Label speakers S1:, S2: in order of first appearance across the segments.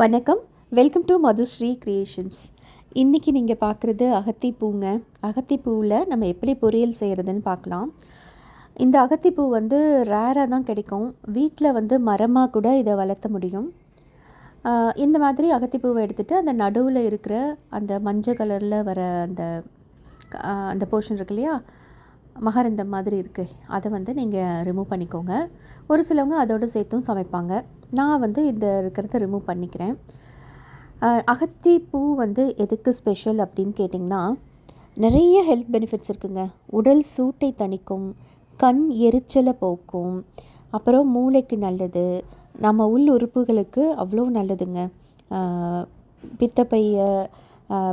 S1: வணக்கம். Welcome to Madhushree creations இன்றைக்கி நீங்கள் பார்க்குறது அகத்திப்பூங்க. அகத்திப்பூவில் நம்ம எப்படி பொரியல் செய்கிறதுன்னு பார்க்கலாம். இந்த அகத்திப்பூ வந்து ரேராக தான் கிடைக்கும். வீட்டில் வந்து மரமாக கூட இதை வளர்த்த முடியும். இந்த மாதிரி அகத்திப்பூவை எடுத்துகிட்டு அந்த நடுவில் இருக்கிற அந்த மஞ்சள் கலரில் வர அந்த அந்த போர்ஷன் இருக்கு இல்லையா? மகரந்தம் மாதிரி இருக்குது அதை வந்து நீங்கள் ரிமூவ் பண்ணிக்கோங்க. ஒரு சிலவங்க அதோடு சேர்த்தும் சமைப்பாங்க. நான் வந்து இந்த இருக்கிறத ரிமூவ் பண்ணிக்கிறேன். அகத்தி பூ வந்து எதுக்கு ஸ்பெஷல் அப்படின்னு கேட்டிங்கன்னா நிறைய ஹெல்த் பெனிஃபிட்ஸ் இருக்குங்க. உடல் சூட்டை தணிக்கும் கண் எரிச்சலை போக்கும் அப்புறம் மூளைக்கு நல்லது நம்ம உள் உறுப்புகளுக்கு அவ்வளோ நல்லதுங்க. பித்தப்பைய பித்தப்பையை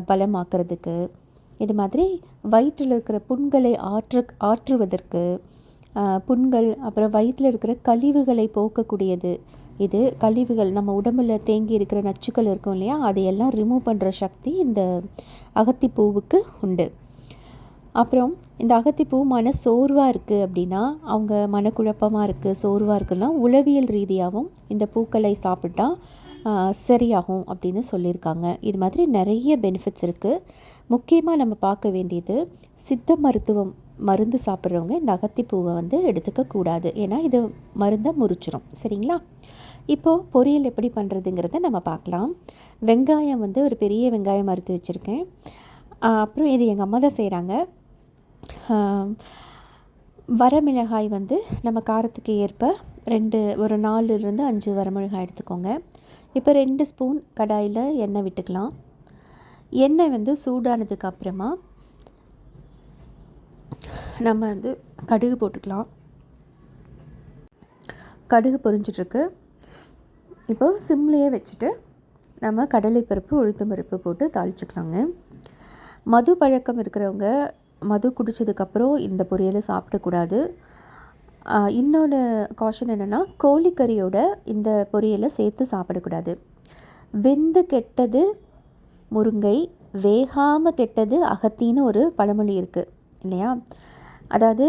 S1: பலமாக்குறதுக்கு இது மாதிரி வயிற்றில் இருக்கிற புண்களை ஆற்று ஆற்றுவதற்கு புண்கள் அப்புறம் வயிற்றில் இருக்கிற கழிவுகளை போக்கக்கூடியது இது கழிவுகள் நம்ம உடம்புல தேங்கி இருக்கிற நச்சுக்கள் இருக்கும் இல்லையா? அதையெல்லாம் ரிமூவ் பண்ணுற சக்தி இந்த அகத்திப்பூவுக்கு உண்டு. அப்புறம் இந்த அகத்திப்பூ மன சோர்வாக இருக்குது அப்படின்னா அவங்க மனக்குழப்பமாக இருக்குது சோர்வாக இருக்குன்னா உளவியல் ரீதியாகவும் இந்த பூக்களை சாப்பிட்டா சரியாகும் அப்படின்னு சொல்லியிருக்காங்க. இது மாதிரி நிறைய பெனிஃபிட்ஸ் இருக்குது முக்கியமாக நம்ம பார்க்க வேண்டியது சித்த மருத்துவம் மருந்து சாப்பிட்றவங்க இந்த அகத்திப்பூவை வந்து எடுத்துக்கக்கூடாது ஏன்னா இது மருந்தை முறிச்சிரும். சரிங்களா? இப்போது பொரியல் எப்படி பண்ணுறதுங்கிறத நம்ம பார்க்கலாம். வெங்காயம் வந்து ஒரு பெரிய வெங்காயம் மருந்து வச்சுருக்கேன். அப்புறம் இது எங்கள் அம்மா தான் செய்கிறாங்க வரமிளகாய் வந்து நம்ம காரத்துக்கு ஏற்ப ரெண்டு ஒரு நாலுலேருந்து அஞ்சு வரமிளகாய் எடுத்துக்கோங்க. இப்போ ரெண்டு ஸ்பூன் கடாயில் எண்ணெய் விட்டுக்கலாம். எண்ணெய் வந்து சூடானதுக்கு அப்புறமா நம்ம வந்து கடுகு போட்டுக்கலாம். கடுகு பொரிஞ்சிட்ருக்கு. இப்போ சிம்லேயே வச்சுட்டு நம்ம கடலைப்பருப்பு உளுத்தம் பருப்பு போட்டு தாளிச்சுக்கலாங்க. மது பழக்கம் இருக்கிறவங்க மது குடித்ததுக்கப்புறம் இந்த பொரியலை சாப்பிடக்கூடாது. இன்னொன்று காஷன் என்னென்னா கோழிக்கறியோட இந்த பொரியலை சேர்த்து சாப்பிடக்கூடாது. வெந்து கெட்டது முருங்கை வேகாமல் கெட்டது அகத்தின்னு ஒரு பழமொழி இருக்குது இல்லையா? அதாவது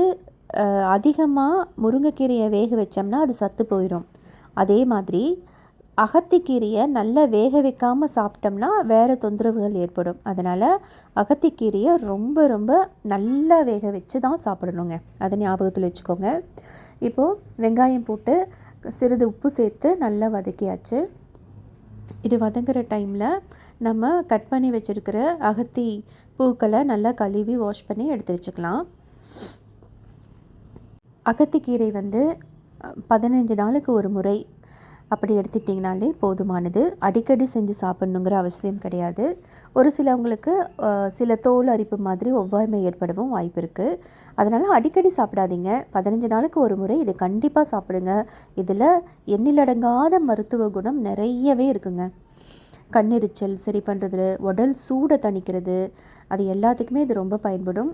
S1: அதிகமாக முருங்கைக்கீரையை வேக வச்சோம்னா அது சத்து போயிடும் அதே மாதிரி அகத்திக்கீரையை நல்லா வேக வைக்காமல் சாப்பிட்டோம்னா வேறு தொந்தரவுகள் ஏற்படும். அதனால் அகத்திக்கீரையை ரொம்ப ரொம்ப நல்லா வேக வச்சு தான் சாப்பிடணுங்க. அதை ஞாபகத்தில் வச்சுக்கோங்க. இப்போது வெங்காயம் போட்டு சிறிது உப்பு சேர்த்து நல்லா வதக்கியாச்சு. இது வதங்குற டைமில் நம்ம கட் பண்ணி வச்சுருக்கிற அகத்தி பூக்களை நல்லா கழுவி வாஷ் பண்ணி எடுத்து வச்சுக்கலாம். அகத்திக்கீரை வந்து பதினஞ்சு நாளுக்கு ஒரு முறை அப்படி எடுத்துட்டிங்கனாலே போதுமானது. அடிக்கடி செஞ்சு சாப்பிட்ணுங்கிற அவசியம் கிடையாது. ஒரு சிலவங்களுக்கு சில தோல் அரிப்பு மாதிரி ஒவ்வாய்மை ஏற்படவும் வாய்ப்பு இருக்குது அதனால் அடிக்கடி சாப்பிடாதீங்க. பதினஞ்சு நாளுக்கு ஒரு முறை இதை கண்டிப்பாக சாப்பிடுங்க. இதில் எண்ணிலடங்காத மருத்துவ குணம் நிறையவே இருக்குங்க. கண்ணெரிச்சல் சரி பண்ணுறது உடல் சூடை தணிக்கிறது அது எல்லாத்துக்குமே இது ரொம்ப பயன்படும்.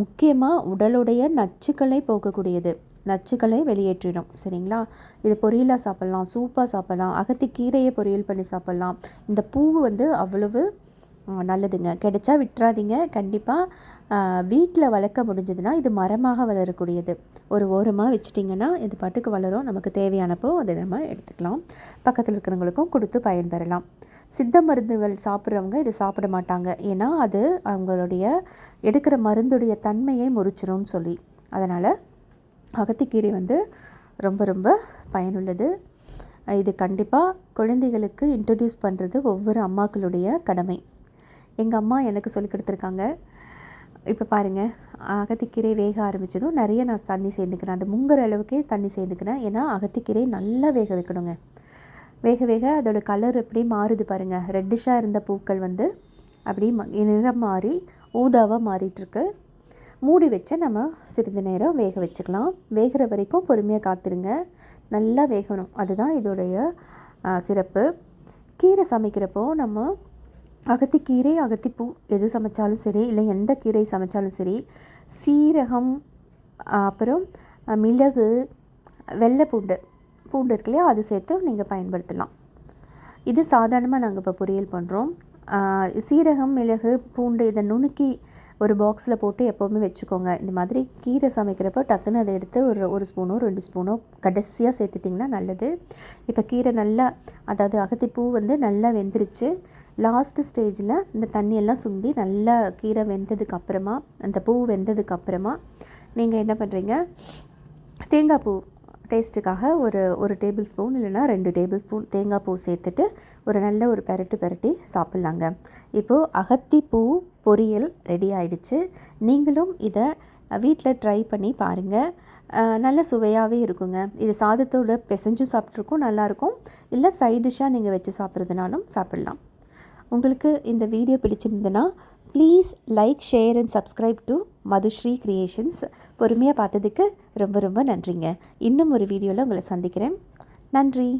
S1: முக்கியமாக உடலுடைய நச்சுக்களை போக்கக்கூடியது. நச்சுக்களை வெளியேற்றிடும். சரிங்களா? இது பொரியலாக சாப்பிட்லாம் சூப்பாக சாப்பிட்லாம் அகத்திக்கீரையை பொரியல் பண்ணி சாப்பிட்லாம். இந்த பூ வந்து அவ்வளவு நல்லதுங்க. கிடைச்சா விட்டுறாதீங்க. கண்டிப்பாக வீட்டில் வளர்க்க முடிஞ்சதுன்னா இது மரமாக வளரக்கூடியது. ஒரு ஓரமாக வச்சுட்டிங்கன்னா இது பாட்டுக்கு வளரும். நமக்கு தேவையானப்போ அதை நம்ம எடுத்துக்கலாம். பக்கத்தில் இருக்கிறவங்களுக்கும் கொடுத்து பயன்பெறலாம். சித்த மருந்துகள் சாப்பிட்றவங்க இதை சாப்பிட மாட்டாங்க. ஏன்னா அது அவங்களுடைய எடுக்கிற மருந்துடைய தன்மையை முறிச்சிரும்னு சொல்லி. அதனால் அகத்திக்கீரை வந்து ரொம்ப ரொம்ப பயனுள்ளது. இது கண்டிப்பாக குழந்தைகளுக்கு இன்ட்ரடியூஸ் பண்ணுறது ஒவ்வொரு அம்மாக்களுடைய கடமை. எங்கள் அம்மா எனக்கு சொல்லி கொடுத்துருக்காங்க. இப்போ பாருங்கள் அகத்திக்கீரை வேக ஆரம்பித்ததும் நிறைய நான் தண்ணி சேர்ந்துக்கிறேன். அது முங்குற அளவுக்கே தண்ணி சேர்ந்துக்கிறேன். ஏன்னா அகத்திக்கீரை நல்லா வேக வைக்கணுங்க. வேக வேக அதோடய கலர் எப்படி மாறுது பாருங்கள் ரெட்டிஷாக இருந்த பூக்கள் வந்து அப்படி ம- நிறம் மாறி ஊதாவாக மாறிட்டுருக்கு மூடி வச்சு நம்ம சிறிது நேரம் வேக வச்சுக்கலாம். வேகிற வரைக்கும் பொறுமையாக காத்துருங்க. நல்லா வேகணும். அதுதான் இதோடைய சிறப்பு. கீரை சமைக்கிறப்போ நம்ம அகத்திக்கீரை அகத்திப்பூ எது சமைச்சாலும் சரி இல்லை எந்த கீரை சமைச்சாலும் சரி சீரகம் அப்புறம் மிளகு வெள்ளை பூண்டு பூண்டு இருக்கு இல்லையா அது சேர்த்து நீங்கள் பயன்படுத்தலாம். இது சாதாரணமாக நாங்கள் இப்போ பொரியல் பண்ணுறோம் சீரகம் மிளகு பூண்டு இதை நுணுக்கி ஒரு பாக்ஸில் போட்டு எப்போவுமே வச்சுக்கோங்க. இந்த மாதிரி கீரை சமைக்கிறப்போ டக்குன்னு அதை எடுத்து ஒரு ஒரு ஸ்பூனோ ரெண்டு ஸ்பூனோ கடைசியாக சேர்த்துட்டிங்கன்னா நல்லது. இப்போ கீரை நல்லா அதாவது அகத்திப்பூ வந்து நல்லா வெந்துருச்சு. லாஸ்ட்டு ஸ்டேஜில் இந்த தண்ணியெல்லாம் சுண்டி நல்லா கீரை வெந்ததுக்கு அப்புறமா அந்த பூ வெந்ததுக்கு அப்புறமா நீங்கள் என்ன பண்ணுறீங்க தேங்காய் பூ டேஸ்ட்டுக்காக ஒரு ஒரு டேபிள் ஸ்பூன் இல்லைன்னா ரெண்டு டேபிள் ஸ்பூன் தேங்காய் பூ சேர்த்துட்டு ஒரு நல்ல ஒரு பெரட்டு பெரட்டி சாப்பிட்லாங்க. இப்போது அகத்திப்பூ பொரியல் ரெடி ஆயிடுச்சு. நீங்களும் இதை வீட்டில் ட்ரை பண்ணி பாருங்கள் நல்ல சுவையாகவே இருக்குங்க. இது சாதத்தோடு பிசைஞ்சும் சாப்பிட்ருக்கும் நல்லாயிருக்கும். இல்லை சைட் டிஷ்ஷாக நீங்கள் வச்சு சாப்பிட்றதுனாலும் சாப்பிட்லாம். உங்களுக்கு இந்த வீடியோ பிடிச்சிருந்ததுன்னா please like share and subscribe to Madhushree creations பொறுமையாக பார்த்ததுக்கு ரொம்ப ரொம்ப நன்றிங்க. இன்னும் ஒரு வீடியோவில் உங்களை சந்திக்கிறேன். நன்றி.